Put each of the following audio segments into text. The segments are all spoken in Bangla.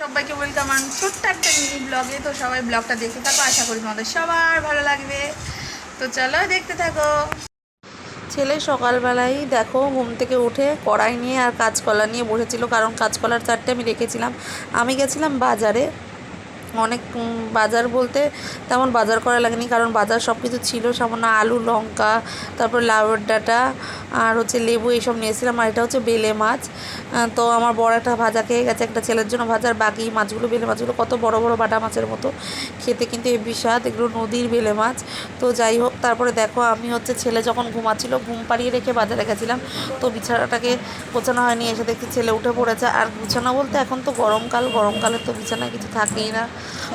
সবাইকে ওয়েলকাম আন ছোট্ট একটা মিনি ব্লগে তো সবাই ব্লগটা দেখতে থাকো, আশা করি তোমাদের সবার ভালো লাগবে। তো চলো দেখতে থাকো। ছেলে সকালবেলাই দেখো ঘুম থেকে উঠে কড়াই নিয়ে আর কাঁচকলা নিয়ে বসেছিল, কারণ কাঁচকলার চারটে আমি রেখেছিলাম। আমি গেছিলাম বাজারে অনেক বাজার বলতে তেমন বাজার করা লাগেনি। কারণ বাজার সব কিছু ছিল, সামান্য আলু, লঙ্কা, তারপর লাউয়ের ডাঁটা, আর হচ্ছে লেবু এইসব নিয়েছিলাম। আর এটা হচ্ছে বেলে মাছ। তো আমার বড় একটা ভাজা খেয়ে গেছে একটা ছেলের জন্য ভাজার। বাকি মাছগুলো, বেলে মাছগুলো কত বড় বড় বাটা মাছের মতো। খেতে কিন্তু এ স্বাদ এগুলো নদীর বেলে মাছ। তো যাই হোক, তারপরে দেখো আমি হচ্ছে ছেলে যখন ঘুমাচ্ছিল, ঘুম পাড়িয়ে রেখে বাজারে গেছিলাম। তো বিছানাটাকে গোছানো হয়নি, এসে দেখছি ছেলে উঠে পড়েছে। আর গুছানো বলতে এখন তো গরমকাল, গরমকালে তো বিছানায় কিছু থাকেই না।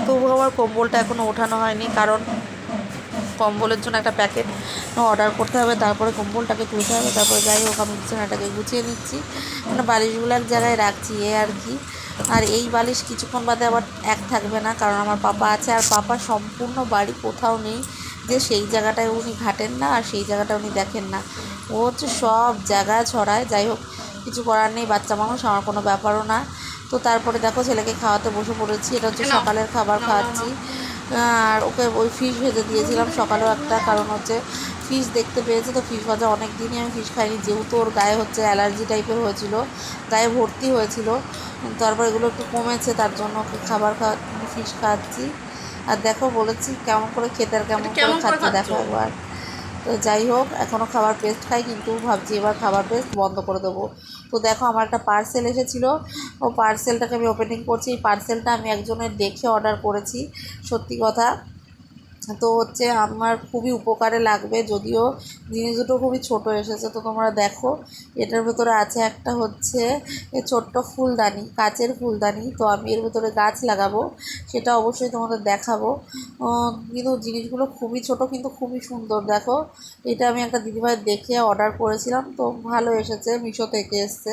তবু আমার কম্বলটা এখনও ওঠানো হয়নি, কারণ কম্বলের জন্য একটা প্যাকেট অর্ডার করতে হবে, তারপরে কম্বলটাকে তুলতে হবে, তারপরে যাই হোক আমি বিছানাটাকে গুছিয়ে নিচ্ছি। মানে বালিশগুলো এক জায়গায় রাখছি, এ আর কি। আর এই বালিশ কিছুক্ষণ বাদে আবার এক থাকবে না, কারণ আমার পাপা আছে, আর পাপা সম্পূর্ণ বাড়ি কোথাও নেই, যে সেই জায়গাটায় উনি ঘাটেন না, আর সেই জায়গাটা উনি দেখেন না। ও হচ্ছে সব জায়গায় ছড়ায়, যাই হোক, কিছু করার নেই, বাচ্চা মানুষ, আমার কোনো ব্যাপারও না। তো তারপরে দেখো ছেলেকে খাওয়াতে বসে পড়েছি এটা হচ্ছে সকালের খাবার খাওয়াচ্ছি আর ওকে ওই ফিশ ভেজে দিয়েছিলাম সকালেও একটা কারণ হচ্ছে ফিশ দেখতে পেয়েছে তো ফিশ ভাজা অনেক দিনই আমি ফিশ খাইনি যেহেতু ওর গায়ে হচ্ছে অ্যালার্জি টাইপের হয়েছিল গায়ে ভর্তি হয়েছিল। তারপর এগুলো একটু কমেছে তার জন্য ওকে খাবার খাওয়া ফিশ খাওয়াচ্ছি আর দেখো বলেছি কেমন করে খেতে আর কেমন করে খাচ্ছে দেখো একবার তো যাই হোক এখনও খাবার পেস্ট খাই, কিন্তু ভাবছি এবার খাবার পেস্ট বন্ধ করে দেবো। তো দেখো, আমার একটা পার্সেল এসেছিল। ও পার্সেলটাকে আমি ওপেনিং করছি। এই পার্সেলটা আমি একজনের দেখে অর্ডার করেছি। সত্যি কথা। তো হচ্ছে আমার খুবই উপকারে লাগবে, যদিও জিনিস দুটো খুবই ছোট এসেছে, তো তোমরা দেখো। এটার ভেতরে আছে একটা হচ্ছে ছোট্ট ফুলদানি, কাচের ফুলদানি, তো আমি এর ভেতরে গাছ লাগাবো, সেটা অবশ্যই তোমাদের দেখাবো। কিন্তু জিনিসগুলো খুবই ছোট, কিন্তু খুবই সুন্দর, দেখো। এটা আমি একটা দিদিভাই দেখে অর্ডার করেছিলাম, তো ভালো এসেছে, মিশো থেকে এসছে।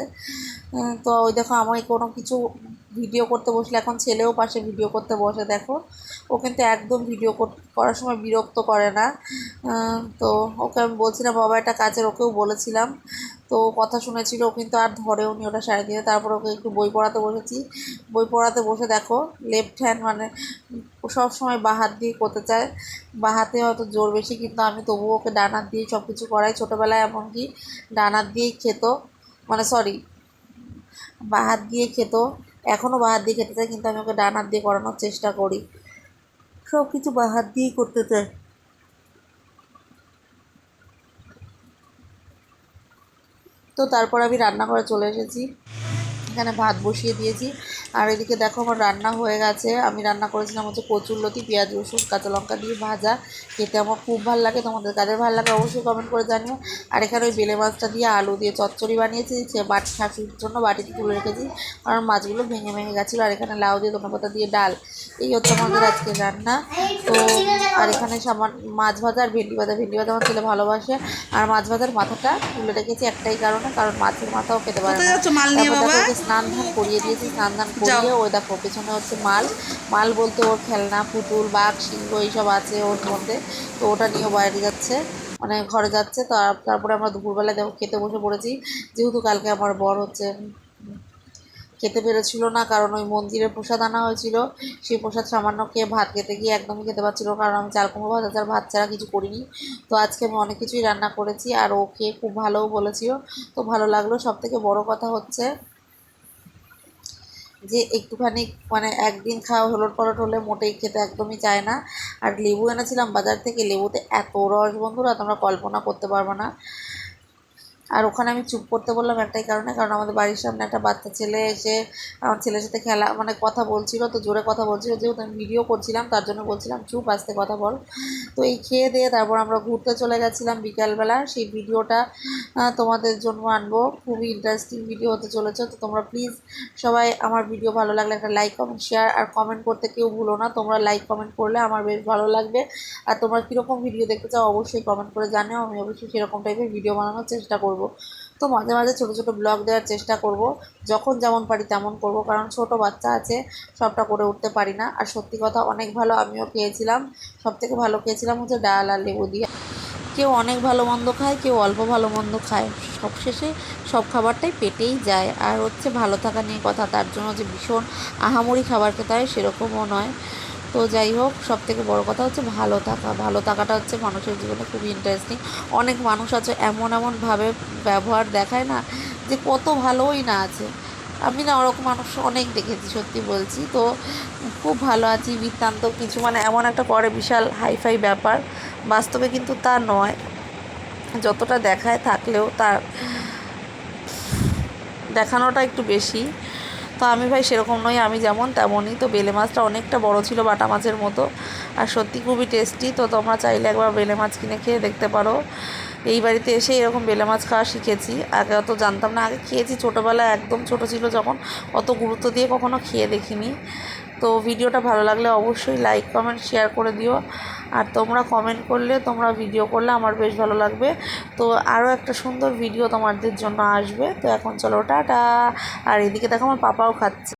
তো ওই দেখো আমায় কোনো কিছু ভিডিও করতে বসলে, এখন ছেলেও পাশে ভিডিও করতে বসে, দেখো। ও কিন্তু একদম ভিডিও করার সময় বিরক্ত করে না। তো ওকে আমি বলছিলাম বাবা একটা কাজের, ওকেও বলেছিলাম। তো কথা শুনেছিল, ও কিন্তু আর ধরেও নি ওটা সাড়ে দিয়ে তারপর ওকে একটু বই পড়াতে বসেছি। বই পড়াতে বসে দেখো লেফট হ্যান্ড মানে সব সময় বাঁ হাত দিয়ে করতে চায়। বাঁ হাতে হয়তো জোর বেশি, কিন্তু আমি তবুও ওকে ডান হাত দিয়ে সব কিছু করাই। ছোটোবেলায় এমনকি ডানার দিয়েই খেত। মানে সরি বাঁ হাত দিয়ে খেত। এখনও বাঁ হাত দিয়ে খেতে চাই কিন্তু আমি ওকে ডান হাত দিয়ে করানোর চেষ্টা করি। সব কিছু বাঁ হাত দিয়েই করতে চাই তো তারপর আমি রান্নাঘরে চলে এসেছি। এখানে ভাত বসিয়ে দিয়েছি। আর এদিকে দেখো আমার রান্না হয়ে গেছে। আমি রান্না করেছিলাম হচ্ছে কচুর লতি পেঁয়াজ রসুন কাঁচা লঙ্কা দিয়ে ভাজা। খেতে আমার খুব ভালো লাগে তোমাদের কাদের ভালো লাগে অবশ্যই কমেন্ট করে জানিও। আর এখানে ওই বেলে মাছটা দিয়ে আলু দিয়ে চচ্চড়ি বানিয়েছি সে বাটি শাশুড়ির জন্য বাটিতে তুলে রেখেছি। কারণ মাছগুলো ভেঙে ভেঙে গেছিল আর এখানে লাউ দিয়ে ধনেপাতা দিয়ে ডাল। এই হচ্ছে আমাদের আজকে রান্না। তো আর এখানে সামান মাছ ভাজা আর ভেন্ডি ভাজা। ভেন্ডি ভাজা আমার ছেলে ভালোবাসে। আর মাছ ভাজার মাথাটা তুলে রেখেছি একটাই কারণে কারণ মাছের মাথাও খেতে পারে না। নিয়ে স্নান ধান করিয়ে দিয়েছি স্নান ধান করিয়ে ওই দেখো পেছনে হচ্ছে মাল। মাল বলতে ওর খেলনা পুতুল বাঘ সিংহ এইসব আছে ওর মধ্যে। তো ওটা নিয়েও বাইরে যাচ্ছে মানে ঘরে যাচ্ছে। তো তারপরে আমরা দুপুরবেলা দেখো খেতে বসে পড়েছি। যেহেতু কালকে আমার বর হচ্ছে খেতে পেরেছিল না কারণ ওই মন্দিরে প্রসাদ আনা হয়েছিল। সেই প্রসাদ সামান্য খেয়ে ভাত খেতে গিয়ে একদমই খেতে পারছিল কারণ আমি চাল কুমড়ো ভাত আর ভাত ছাড়া কিছু করিনি। তো আজকে আমি অনেক কিছুই রান্না করেছি আর ও খেয়ে খুব ভালোও বলেছিল তো ভালো লাগল। সব থেকে বড় কথা হচ্ছে যে একটুখানি মানে একদিন খাওয়া হলোর পরট হলে মোটেই খেতে একদমই চায় না। আর লেবু এনেছিলাম বাজার থেকে, লেবুতে এত রস বন্ধুরা, তোমরা কল্পনা করতে পারবে না। আর ওখানে আমি চুপ করতে বললাম একটাই কারণে, কারণ আমাদের বাড়ির সামনে একটা বাচ্চা ছেলে এসে, আমার ছেলের সাথে খেলা মানে কথা বলছিল, তো জোরে কথা বলছিল, যেহেতু আমি ভিডিও করছিলাম, তার জন্য বলছিলাম, চুপ, আসতে কথা বল। তো এই খেয়ে দিয়ে তারপর আমরা ঘুরতে চলে গেছিলাম বিকালবেলা। সেই ভিডিওটা তোমাদের জন্য আনব। খুবই ইন্টারেস্টিং ভিডিও হতে চলেছে। তো তোমরা প্লিজ সবাই আমার ভিডিও ভালো লাগলে একটা লাইক কমেন্ট শেয়ার আর কমেন্ট করতে কেউ ভুলো না। তোমরা লাইক কমেন্ট করলে আমার বেশ ভালো লাগবে। আর তোমরা কীরকম ভিডিও দেখতে চাও, অবশ্যই কমেন্ট করে জানিও। আমি অবশ্যই সেরকম টাইপের ভিডিও বানানোর চেষ্টা করব। তো মাঝে মাঝে ছোটো ছোটো ব্লগ দেওয়ার চেষ্টা করব। যখন যেমন পারি তেমন করব, কারণ ছোট বাচ্চা আছে, সবটা করে উঠতে পারি না। আর সত্যি কথা, অনেক ভালো আমিও খেয়েছিলাম। সব থেকে ভালো খেয়েছিলাম হচ্ছে ডাল আর লেবু দিয়ে। কেউ অনেক ভালো মন্দ খায়, কেউ অল্প ভালো মন্দ খায়। সবশেষে সব খাবারটাই পেটেই যায়। আর হচ্ছে ভালো থাকা নিয়ে কথা, তার জন্য যে ভীষণ আহামরি খাবার খেতে হয় সেরকমও নয়। তো যাই হোক সব থেকে বড়ো কথা হচ্ছে ভালো থাকা। ভালো থাকাটা হচ্ছে মানুষের জীবনে খুবই ইন্টারেস্টিং অনেক মানুষ আছে এমন এমনভাবে ব্যবহার দেখায় না যে কত ভালোই না আছে। আমি না ওরকম মানুষ অনেক দেখেছি, সত্যি বলছি। তো খুব ভালো আছি, বৃত্তান্ত কিছু মানে এমন একটা করে বিশাল হাইফাই ব্যাপার। বাস্তবে কিন্তু তা নয়। যতটা দেখায় থাকলেও তার দেখানোটা একটু বেশি। তো আমি ভাই সেরকম নই, আমি যেমন তেমনই। তো বেলে মাছটা অনেকটা বড় ছিল বাটা মাছের মতো। আর সত্যি খুবই টেস্টি তো তোমরা চাইলে একবার বেলে মাছ কিনে খেয়ে দেখতে পারো। এই বাড়িতে এসে এরকম বেলে মাছ খাওয়া শিখেছি। আগে অত জানতাম না। আগে খেয়েছি ছোটোবেলায়, একদম ছোট ছিল যখন। অত গুরুত্ব দিয়ে কখনো খেয়ে দেখিনি। তো ভিডিওটা ভালো লাগলে অবশ্যই লাইক কমেন্ট শেয়ার করে দিও। আর তোমরা কমেন্ট করলে, তোমরা ভিডিও করলে আমার বেশ ভালো লাগবে। তো আরও একটা সুন্দর ভিডিও তোমাদের জন্য আসবে। তো এখন চলো, টাটা। আর এদিকে দেখো আমার পাপাও খাচ্ছে।